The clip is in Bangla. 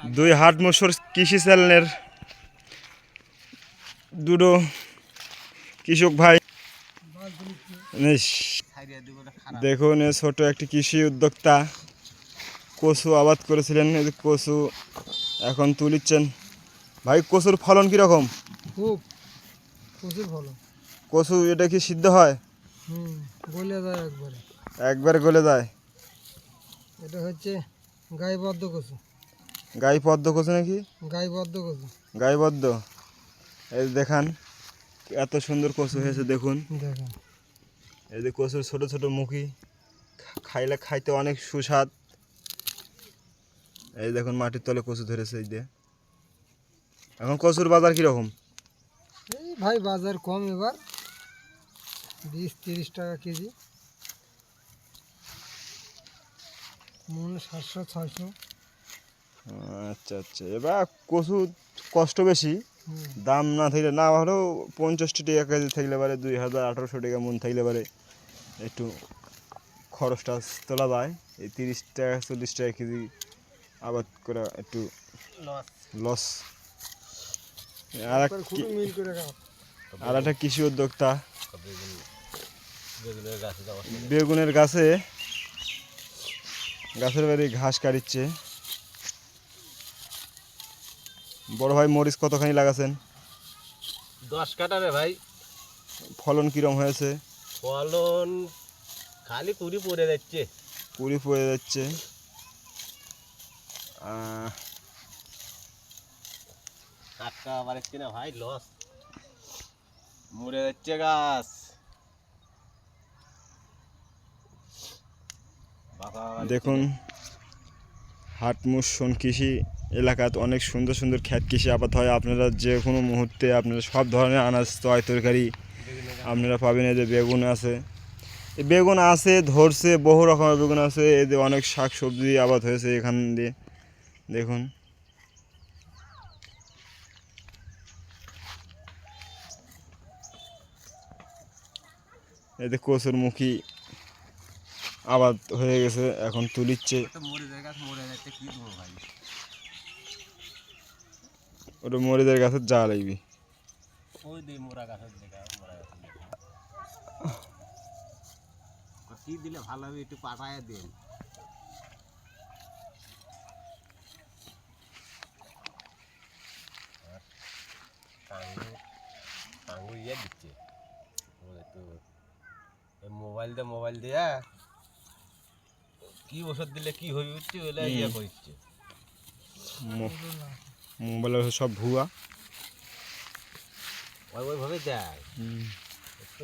দুই হাট মসুর কৃষি চ্যানেলের দুটো কৃষক ভাই। দেখুন এ ছোট একটি কৃষি উদ্যোক্তা কচু আবাদ করেছিলেন। কচু এখন তুলিচ্ছেন। ভাই কচুর ফলন কীরকম? খুব প্রচুর ভালো কচু এটা কি সিদ্ধ হয়? হুম গলে যায় একবারে। একবার গলে যায়। এটা হচ্ছে গাইবদ্ধ কচু। গাই পদ্ম কচু নাকি? গাইবদ্ধ কচু গাইবদ্ধ এই যে দেখান এত সুন্দর কচু হয়েছে দেখুন। দেখেন। এই যে কচুর ছোট ছোট মুখি খাইলে খাইতে অনেক সুস্বাদ। এই দেখুন মাটির তলে কচু ধরেছে এই দিয়ে এখন কচুর বাজার কীরকম? এই ভাই বাজার কম এবার। বিশ তিরিশ টাকা কেজি। মন সাতশো ছয়শো। আচ্ছা আচ্ছা। এবার কচু কষ্ট বেশি। দাম না থাকলে না হলেও পঞ্চাশটি টাকা কেজি থাকলে পারে দুই হাজার আঠারোশো টাকা মন থাকলে পারে। একটু খরচটা তোলা যায়। এই তিরিশ টাকা চল্লিশ টাকা কেজি আবাদ করা একটু লস। আর আর একটা কৃষি উদ্যোক্তা। বেগুনের গাছে গাছের বাড়ি ঘাস কাটিচ্ছে বড় ভাই মরিচ কতখানি লাগাছেন? দশ কাটা রে ভাই। ফলন কিরম হয়েছে? ফলন খালি কুড়ি পড়ে যাচ্ছে। পুরি পড়ে যাচ্ছে। টাটকা ভাই লস মরে যাচ্ছে গাছ। দেখুন হাটমুসন কৃষি এলাকাতে অনেক সুন্দর সুন্দর খ্যাত কৃষি আবাদ হয়। আপনারা যে কোনো মুহূর্তে আপনারা সব ধরনের আনাজ তয় তরকারি আপনারা পাবেন। এই যে বেগুন আছে। বেগুন আছে, ধরছে, বহু রকমের বেগুন আছে। যে অনেক শাক সবজি আবাদ হয়েছে এখান দিয়ে। দেখুন। এতে কচুর মুখী আবাদ হয়ে গেছে এখন তুলিচ্ছে। ওটা মরিদের গাছে যা লাগবে। ওই দিই মোরা গাছের মোরা গাছের দেখা কি দিলে ভালো হবে একটু পাঠায় দিন। ইয়ে দিচ্ছে। মোবাইল দিয়ে মোবাইল দিয়া কি ওষুধ দিলে কি হয়ে উঠছে ওগুলো ইয়ে করছে। মোবাইলের সব ভুয়া। ওই ওইভাবে দেয়। বুঝছ?